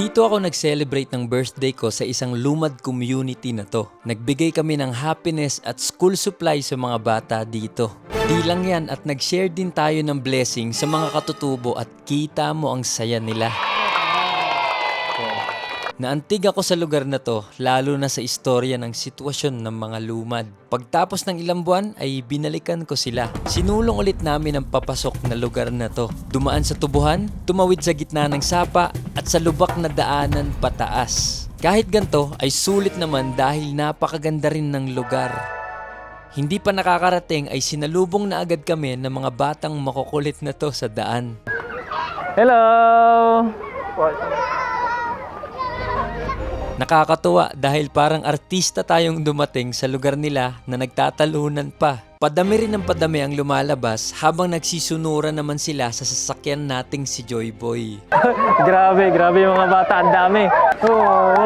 Dito ako nag-celebrate ng birthday ko sa isang lumad community na to. Nagbigay kami ng happiness at school supply sa mga bata dito. Di lang yan at nag-share din tayo ng blessing sa mga katutubo at kita mo ang saya nila. Naantig ako sa lugar na to, lalo na sa istorya ng sitwasyon ng mga lumad. Pagtapos ng ilang buwan ay binalikan ko sila. Sinulong ulit namin ang papasok na lugar na to. Dumaan sa tubuhan, tumawid sa gitna ng sapa at sa lubak na daanan pataas. Kahit ganto ay sulit naman dahil napakaganda rin ng lugar. Hindi pa nakakarating ay sinalubong na agad kami ng mga batang makukulit na to sa daan. Hello! Nakakatuwa dahil parang artista tayong dumating sa lugar nila na nagtatalunan pa. Padami rin ng padami ang lumalabas habang nagsisunuran naman sila sa sasakyan nating si Joy Boy. grabe, grabe yung mga bata. Ang dami. Oo.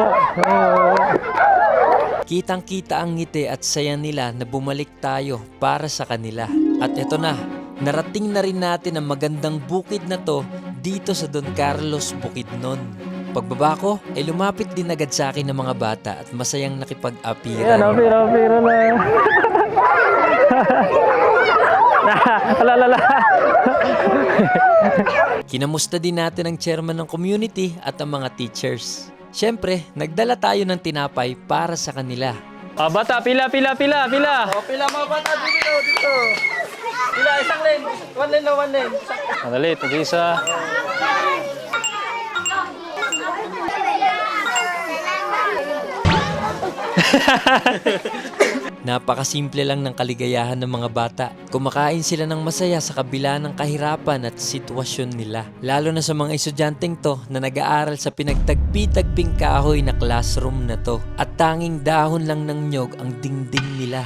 Kitang-kita ang ngiti at saya nila na bumalik tayo para sa kanila. At eto na, narating na rin natin ang magandang bukid na to dito sa Don Carlos Bukidnon. Pagbaba ko, ay lumapit din agad sa akin ng mga bata at masayang Yan, nakipag-apiran. oh, piro, piro na. Alalala. Kinamusta din natin ang chairman ng community at ang mga teachers. Siyempre, nagdala tayo ng tinapay para sa kanila. Ah, bata, pila, pila, pila, pila. O, pila mga bata dito, dito. Pila, isang lane. One lane na one lane. Madali, tag-isa. Napakasimple lang ng kaligayahan ng mga bata. Kumakain sila ng masaya sa kabila ng kahirapan at sitwasyon nila. Lalo na sa mga estudyanteng to na nag-aaral sa pinagtagpi-tagping kahoy na classroom na to. At tanging dahon lang ng nyog ang dingding nila.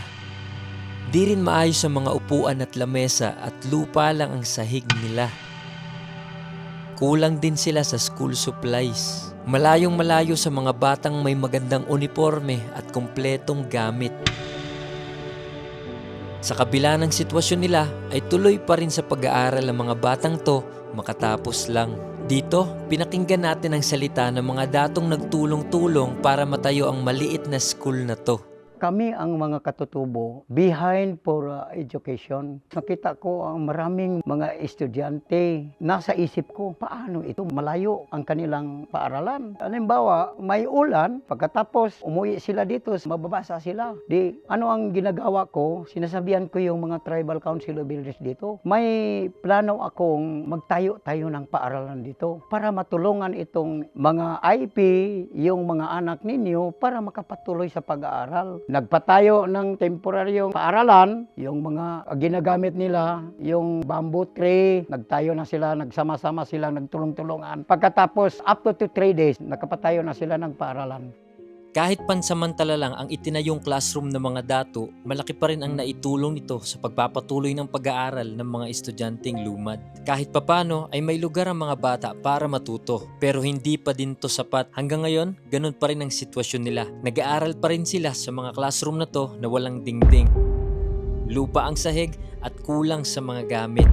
Di rin maayos ang mga upuan at lamesa at lupa lang ang sahig nila. Kulang din sila sa school supplies. Malayong malayo sa mga batang may magandang uniforme at kumpletong gamit. Sa kabila ng sitwasyon nila ay tuloy pa rin sa pag-aaral ang mga batang to makatapos lang. Dito, pinakinggan natin ang salita ng mga datong nagtulong-tulong para matayo ang maliit na school na to. Kami ang mga katutubo behind for uh, education. Nakita ko ang maraming mga estudyante. Nasa isip ko, paano ito malayo ang kanilang paaralan? Halimbawa, may ulan, pagkatapos umuwi sila dito, mababasa sila. Di, ano ang ginagawa ko? Sinasabihan ko yung mga tribal council of elders dito. May plano akong magtayo-tayo ng paaralan dito para matulungan itong mga IP, yung mga anak ninyo para makapatuloy sa pag-aaral. Nagpatayo ng temporaryong paaralan, yung mga ginagamit nila, yung bamboo tree, nagtayo na sila, nagsama-sama sila, nagtulong-tulungan. Pagkatapos, up to 3 days, nakapatayo na sila ng paaralan. Kahit pansamantala lang ang itinayong classroom ng mga dato, malaki pa rin ang naitulong nito sa pagpapatuloy ng pag-aaral ng mga estudyanteng lumad. Kahit papano ay may lugar ang mga bata para matuto. Pero hindi pa din to sapat. Hanggang ngayon, ganun pa rin ang sitwasyon nila. Nag-aaral pa rin sila sa mga classroom na to na walang dingding. Lupa ang sahig at kulang sa mga gamit.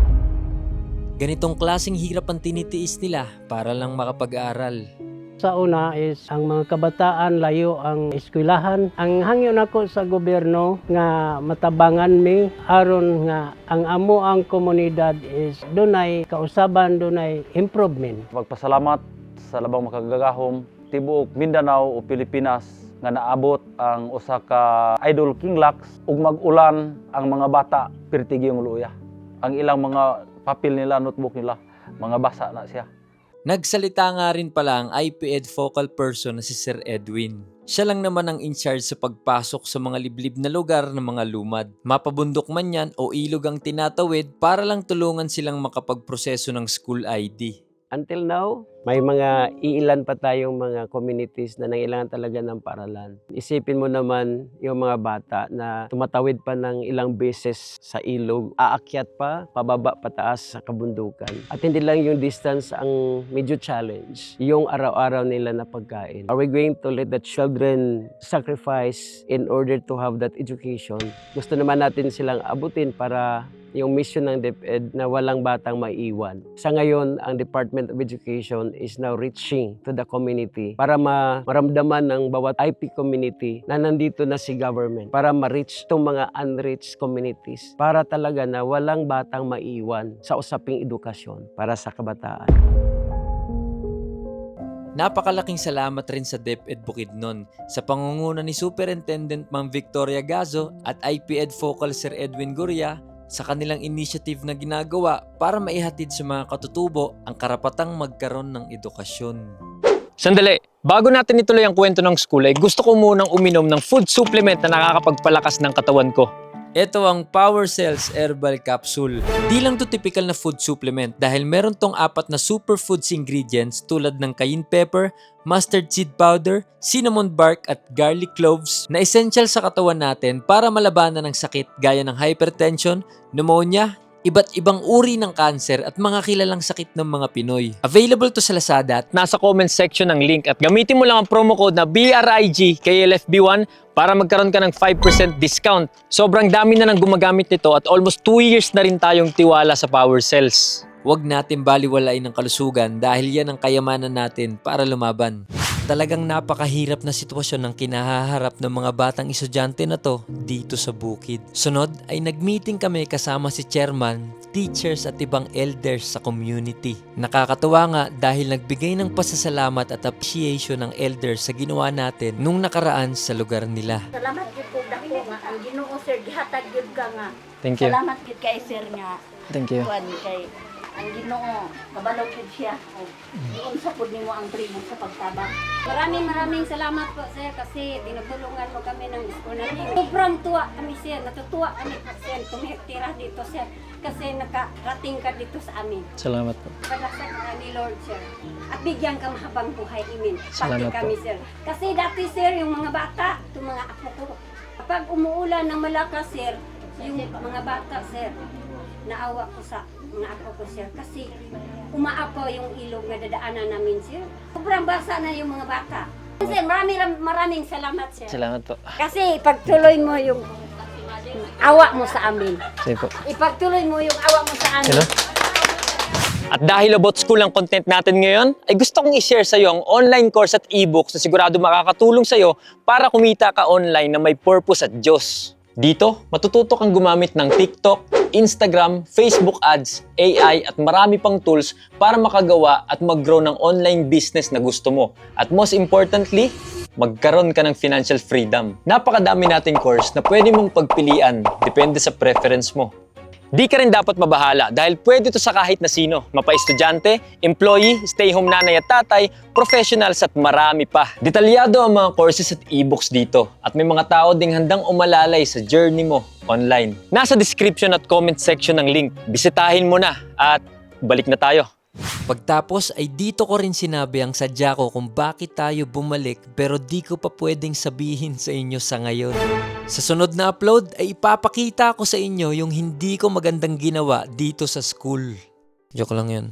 Ganitong klaseng hirap ang tinitiis nila para lang makapag-aral. Sa una is ang mga kabataan layo ang eskwelahan. Ang hangyon ako sa gobyerno nga matabangan mi aron nga ang amo ang komunidad is dunay kausaban dunay improvement. Magpasalamat sa labang makagagahom tibuok Mindanao o Pilipinas nga naabot ang usa ka idol King Lux ug mag-ulan ang mga bata pertigi yung luya. Ang ilang mga papel nila, notebook nila, mga basa na siya. Nagsalita nga rin pala ang IPED focal person na si Sir Edwin. Siya lang naman ang in charge sa pagpasok sa mga liblib na lugar ng mga lumad. Mapabundok man yan o ilog ang tinatawid para lang tulungan silang makapagproseso ng school ID. Until now, may mga iilan pa tayong mga communities na nangailangan talaga ng paralan. Isipin mo naman yung mga bata na tumatawid pa ng ilang beses sa ilog, aakyat pa, pababa, pataas sa kabundukan. At hindi lang yung distance ang medyo challenge, yung araw-araw nila na pagkain. Are we going to let the children sacrifice in order to have that education? Gusto naman natin silang abutin para yung mission ng DepEd na walang batang maiwan. Sa ngayon, ang Department of Education is now reaching to the community para ma- maramdaman ng bawat IP community na nandito na si government para ma-reach tong mga unreached communities para talaga na walang batang maiwan sa usaping edukasyon para sa kabataan. Napakalaking salamat rin sa DepEd Bukidnon sa pangunguna ni Superintendent Ma'am Victoria Gazo at IPED Focal Sir Edwin Guria sa kanilang initiative na ginagawa para maihatid sa mga katutubo ang karapatang magkaroon ng edukasyon. Sandali, bago natin ituloy ang kwento ng school ay gusto ko munang uminom ng food supplement na nakakapagpalakas ng katawan ko. Ito ang Power Cells Herbal Capsule. Di lang to typical na food supplement dahil meron tong apat na superfoods ingredients tulad ng cayenne pepper, mustard seed powder, cinnamon bark at garlic cloves na essential sa katawan natin para malabanan ng sakit gaya ng hypertension, pneumonia, iba't ibang uri ng cancer at mga kilalang sakit ng mga Pinoy. Available to sa Lazada at Nasa comment section ng link at gamitin mo lang ang promo code na BRIG KLFB1 para magkaroon ka ng 5% discount. Sobrang dami na nang gumagamit nito at almost 2 years na rin tayong tiwala sa Power Cells. Huwag natin baliwalain ang kalusugan dahil yan ang kayamanan natin para lumaban. Talagang napakahirap na sitwasyon ng kinahaharap ng mga batang estudyante na to dito sa bukid. Sunod ay nagmeeting kami kasama si chairman, teachers at ibang elders sa community. Nakakatuwa nga dahil nagbigay ng pasasalamat at appreciation ng elders sa ginawa natin nung nakaraan sa lugar nila. Salamat gyud ko dako nga ang Ginoo sir gihatag gyud ka nga. Thank you. Salamat gyud kay sir nga Thank you. kuan kay ang Ginoo kabalo gyud siya. O, Doon sa pud nimo ang primo sa pagtabang. Maraming maraming salamat po sir kasi tinutulungan mo kami ng school namin. Sobrang tuwa kami sir, natutuwa kami po sir tumitira dito sir kasi nakarating ka dito sa amin. Salamat po. Paglasak ka ni Lord sir. At bigyan ka mahabang buhay imin. Pati Salamat po. kami sir. Kasi dati sir, yung mga bata, itong mga apo ko. Kapag umuulan ng malakas sir, yung mga bata sir, naawa ko sa mga apo ko sir. Kasi umaapaw yung ilog na dadaanan namin sir. Sobrang basa na yung mga bata. Sir, maraming maraming salamat sir. Salamat po. Kasi pagtuloy mo yung awa mo sa amin. Sige po. Ipagtuloy mo yung awa mo sa amin. Hello? At dahil about school ang content natin ngayon, ay gusto kong i-share sa iyo ang online course at e-books na sigurado makakatulong sa iyo para kumita ka online na may purpose at Diyos. Dito, matututo kang gumamit ng TikTok, Instagram, Facebook ads, AI at marami pang tools para makagawa at mag-grow ng online business na gusto mo. At most importantly, magkaroon ka ng financial freedom. Napakadami nating course na pwede mong pagpilian depende sa preference mo. Di ka rin dapat mabahala dahil pwede to sa kahit na sino. Mapa-estudyante, employee, stay-home nanay at tatay, professionals at marami pa. Detalyado ang mga courses at e-books dito at may mga tao ding handang umalalay sa journey mo online. Nasa description at comment section ng link. Bisitahin mo na at balik na tayo. Pagtapos ay dito ko rin sinabi ang sadya ko kung bakit tayo bumalik pero di ko pa pwedeng sabihin sa inyo sa ngayon. Sa sunod na upload ay ipapakita ko sa inyo yung hindi ko magandang ginawa dito sa school. Joke lang yun.